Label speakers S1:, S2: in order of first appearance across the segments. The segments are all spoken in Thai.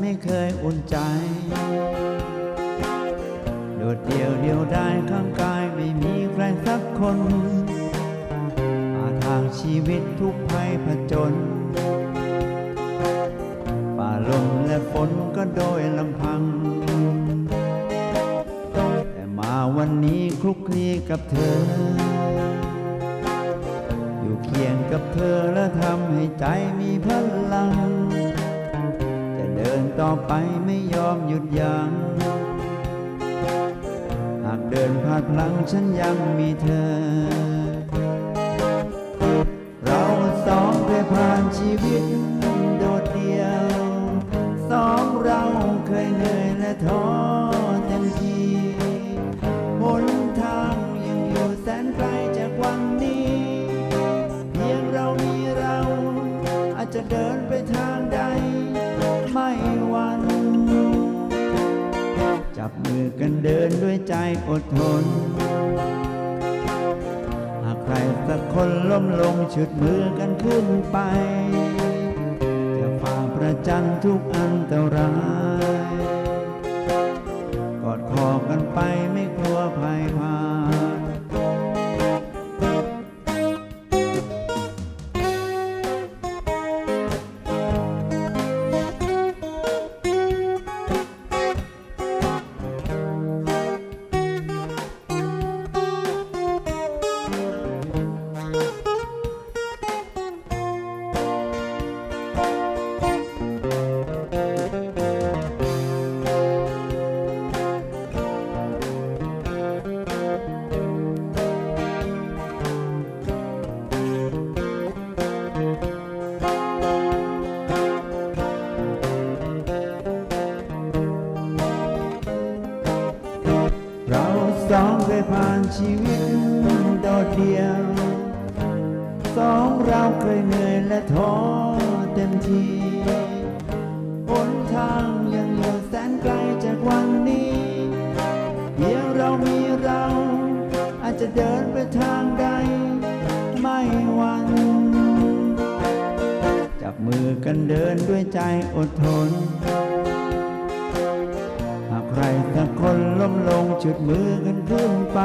S1: ไม่เคยอุ่นใจ โดดเดี่ยวเดียวดายข้างกายไม่มีใครสักคนอาทางชีวิตทุกภัยผจญป่าลมและฝนก็โดยลำพัง แต่มาวันนี้คลุกคลีกับเธอ อยู่เคียงกับเธอและทำให้ใจมีพลัง ดินต่อไปไม่ยอมหยุดยัง้งหากเดินพลาดพลั้งฉันยังมีเธอ เราสองเคยผ่านชีวิตโดดเดี่ยว สองเราเคยเหนื่อยและท้อเต็มทีหนทางยังอยู่แสนไกลจากวันนี้ เพียงเรามีเราอาจจะเดิน มือกันเดินด้วยใจอดทน หากใครสักคนล้มลงชุดมือกันขึ้นไป จะฝ่าประจันทุกอันตราย กอดคอกันไป สองเคยผ่านชีวิตโดดเดี่ยว สองเราเคยเหนื่อยและท้อเต็มทีหนทางยังอยู่แสนไกลจากวันนี้ เพียงเรามีเรา อาจจะเดินไปทางใด ไม่หวันจับมือกันเดินด้วยใจอดทน มลงฉุดมือกันขึ้นไป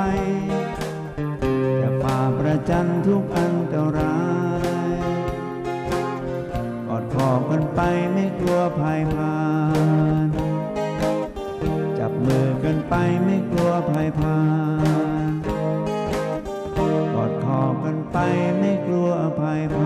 S1: จะฝ่าประจันทุกอันตรายกอดคอกันไปไม่กลัวภัยพานจับมือกันไปไม่กลัวภัยพานกอดคอกันไปไม่กลัวภัยพ